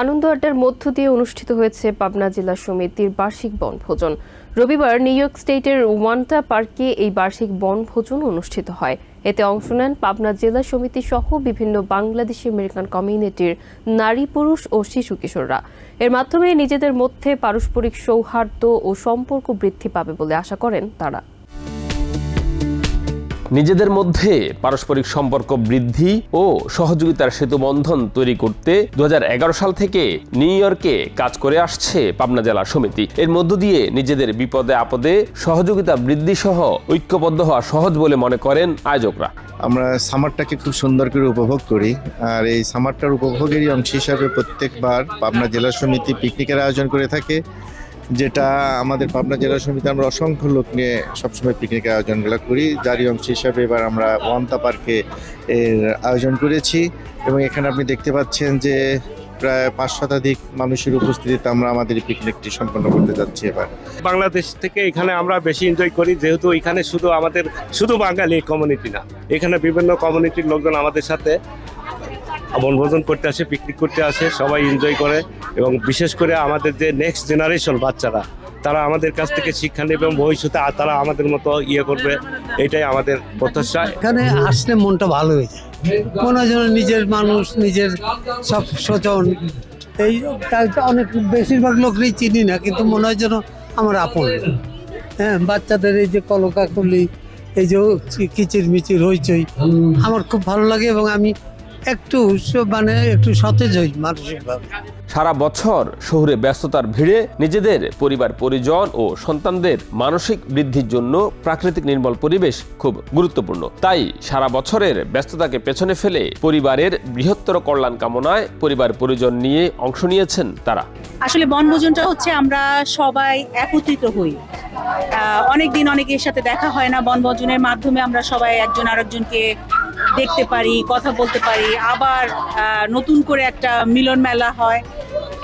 আনন্দ আড্ডার মধ্য দিয়ে অনুষ্ঠিত হয়েছে পাবনা জেলা সমিতির বার্ষিক বনভোজন। রবিবার নিউ ইয়র্ক স্টেটের ওয়ান্টা পার্কে এই বার্ষিক বনভোজন অনুষ্ঠিত হয়। এতে অংশ নেন পাবনা জেলা সমিতি সহ বিভিন্ন বাংলাদেশি আমেরিকান কমিউনিটির নারী পুরুষ ও শিশু কিশোররা। এর মাধ্যমে নিজেদের মধ্যে পারস্পরিক সৌহার্দ্য ও সম্পর্ক বৃদ্ধি পাবে বলে আশা করেন তারা। নিজেদের মধ্যে পারস্পরিক সম্পর্ক বৃদ্ধি ও সহযোগিতার সেতুবন্ধন তৈরি করতে দুহাজার এগারো সাল থেকে নিউ ইয়র্কে কাজ করে আসছে পাবনা জেলা সমিতি। এর মধ্য দিয়ে নিজেদের বিপদে আপদে সহযোগিতা বৃদ্ধি সহ ঐক্যবদ্ধ হওয়া সহজ বলে মনে করেন আয়োজকরা। আমরা সামারটাকে খুব সুন্দর করে উপভোগ করি। আর এই সামারটার উপভোগেরই অংশ হিসাবে প্রত্যেকবার পাবনা জেলা সমিতি পিকনিকের আয়োজন করে থাকে। যেটা আমাদের পাবনা জেলা সমিতি আমরা অসংখ্য লোক নিয়ে সবসময় পিকনিকের আয়োজনগুলো করি। যারই অংশ হিসাবে এবার আমরা ওয়ান্তা পার্কে এর আয়োজন করেছি এবং এখানে আপনি দেখতে পাচ্ছেন যে প্রায় পাঁচ শতাধিক মানুষের উপস্থিতিতে আমরা আমাদের পিকনিকটি সম্পন্ন করতে যাচ্ছি এবার। বাংলাদেশ থেকে এখানে আমরা বেশি এনজয় করি, যেহেতু এখানে শুধু আমাদের, শুধু বাঙালি কমিউনিটি না, এখানে বিভিন্ন কমিউনিটির লোকজন আমাদের সাথে বনভোজন করতে আসে পিকনিক করতে আসে, সবাই এনজয় করে এবং বিশেষ করে আমাদের যে নেক্সট জেনারেশন বাচ্চারা, তারা আমাদের কাছ থেকে শিক্ষা নেবে এবং ভবিষ্যতে তারা আমাদের মতো ইয়ে করবে, এটাই আমাদের প্রত্যাশা। এখানে আসলে মনটা ভালো হয়ে যায়। মনে নিজের মানুষ, নিজের সব স্বজন, এই অনেক বেশিরভাগ লোকই চিনি না, কিন্তু মনে হয় যেন আমার আপন। হ্যাঁ বাচ্চাদের এই যে কলকাকলি, এই যে কিচির মিচির হইচই, আমার খুব ভালো লাগে এবং আমি একটু মানে একটু সতেজ হই মানসিকভাবে। সারা বছর শহুরে ব্যস্ততার ভিড়ে নিজেদের পরিবার পরিজন ও সন্তানদের মানসিক বৃদ্ধির জন্য প্রাকৃতিক নির্মল পরিবেশ খুব গুরুত্বপূর্ণ। তাই সারা বছরের ব্যস্ততাকে পেছনে ফেলে পরিবারের বৃহত্তর কল্যাণ কামনায় পরিবার পরিজন নিয়ে অংশ নিয়েছেন তারা। আসলে বনভোজনটা হচ্ছে আমরা সবাই একত্রিত হই। অনেক দিন অনেকের সাথে দেখা হয় না বনভোজনের মাধ্যমে আমরা সবাই একজন আরেকজনকে দেখতে পারি, কথা বলতে পারি, আবার নতুন করে একটা মিলন মেলা হয়,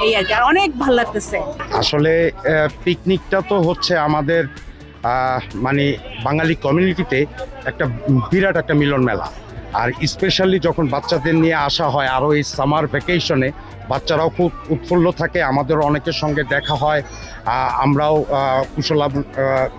এই আর কি। আর অনেক ভালো লাগতেছে। আসলে পিকনিকটা তো হচ্ছে আমাদের মানে বাঙালি কমিউনিটিতে একটা বিরাট একটা মিলন মেলা। আর স্পেশালি যখন বাচ্চাদের নিয়ে আসা হয় আরও এই সামার ভ্যাকেশনে বাচ্চারাও খুব উৎফুল্ল থাকে আমাদের অনেকের সঙ্গে দেখা হয় আমরাও কুশলাভ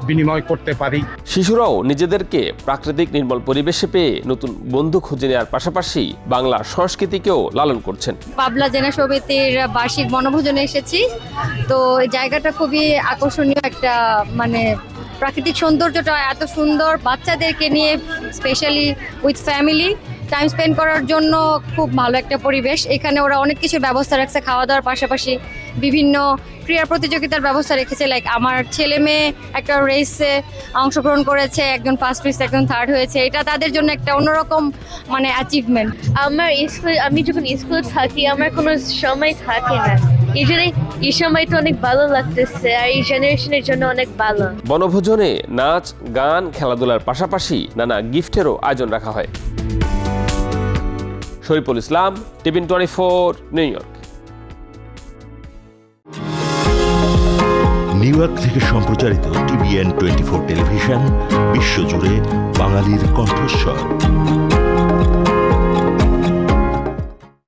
বিনিময় করতে পারি। শিশুরাও নিজেদেরকে প্রাকৃতিক নির্মল পরিবেশে পেয়ে নতুন বন্ধু খুঁজে নেওয়ার পাশাপাশি বাংলা সংস্কৃতিকেও লালন করছেন। পাবলা জেলা সমিতির বার্ষিক বনভোজনে এসেছি। তো এই জায়গাটা খুবই আকর্ষণীয় একটা মানে প্রাকৃতিক সৌন্দর্যটা এত সুন্দর বাচ্চাদেরকে নিয়ে specially with family time spend করার জন্য খুব ভালো একটা পরিবেশ। এখানে ওরা অনেক কিছু ব্যবস্থা রাখছে খাওয়া দাওয়ার পাশাপাশি বিভিন্ন ক্রীড়া প্রতিযোগিতার ব্যবস্থা রেখেছে। লাইক আমার ছেলে মেয়ে একটা রেসে অংশগ্রহণ করেছে, একজন ফার্স্ট হয়েছে একজন থার্ড হয়েছে। এটা তাদের জন্য একটা অন্যরকম মানে অ্যাচিভমেন্ট আমার স্কুল আমি যখন স্কুলে থাকি, আমার কোনো সময় থাকে না। এই সময়টা অনেক ভালো লাগতেছে আর এই জেনারেশনের জন্য অনেক ভালো। বনভোজনে নাচ গান খেলাধুলার পাশাপাশি নানা গিফটেরও আয়োজন রাখা হয়। Shariful Islam TVN twenty four New York. New York থেকে সম্প্রচারিত টিভিএন টোয়েন্টি ফোর টেলিভিশন বিশ্বজুড়ে বাঙালির কণ্ঠস্বর।